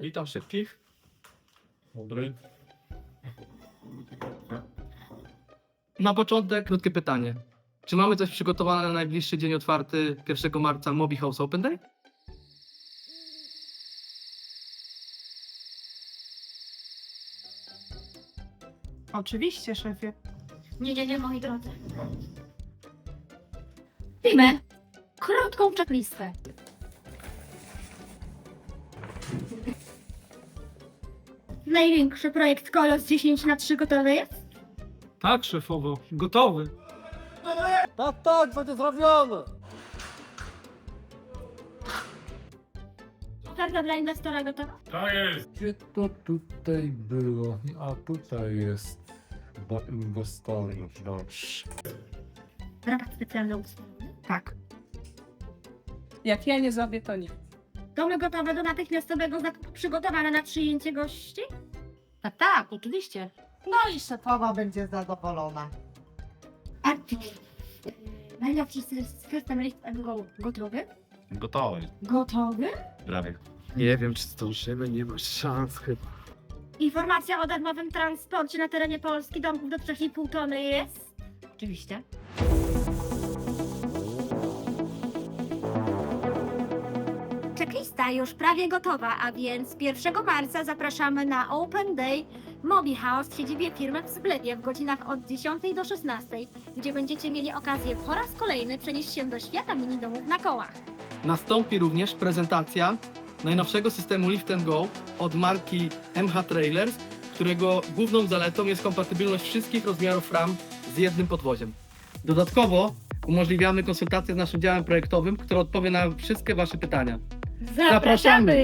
Witam wszystkich. Dobry. Na początek krótkie pytanie. Czy mamy coś przygotowane na najbliższy dzień otwarty 1 marca Mobi House Open Day? Oczywiście, szefie. Nie, nie, nie, moi drodzy. Pijmy krótką checklistę. Największy projekt Kolos 10 na 3 gotowy jest? Tak, szefowo. Gotowy. Tak, tak, będzie zrobione. Oferta dla inwestora gotowa? Gdzie to tutaj było? A tutaj jest dla inwestorów. No. Rabat specjalny ustalony. Tak. Jak ja nie zrobię, to nie. Domy gotowe do natychmiastowego zakupu przygotowane na przyjęcie gości? Tak, tak, oczywiście. No i szefowa będzie zadowolona. Artykuł. Najlepszy system and go gotowy? Gotowy, Gotowy? prawie. Nie wiem, czy zdążymy, nie ma szans chyba. Informacja o darmowym transporcie na terenie Polski domków do 3,5 tony jest? Oczywiście. Checklista już prawie gotowa, a więc 1 marca zapraszamy na Open Day Mobi House w siedzibie firmy w Zglewie w godzinach od 10 do 16, gdzie będziecie mieli okazję po raz kolejny przenieść się do świata mini domów na kołach. Nastąpi również prezentacja najnowszego systemu Lift Go od marki MH Trailers, którego główną zaletą jest kompatybilność wszystkich rozmiarów ram z jednym podwoziem. Dodatkowo umożliwiamy konsultacje z naszym działem projektowym, który odpowie na wszystkie Wasze pytania. Zapraszamy!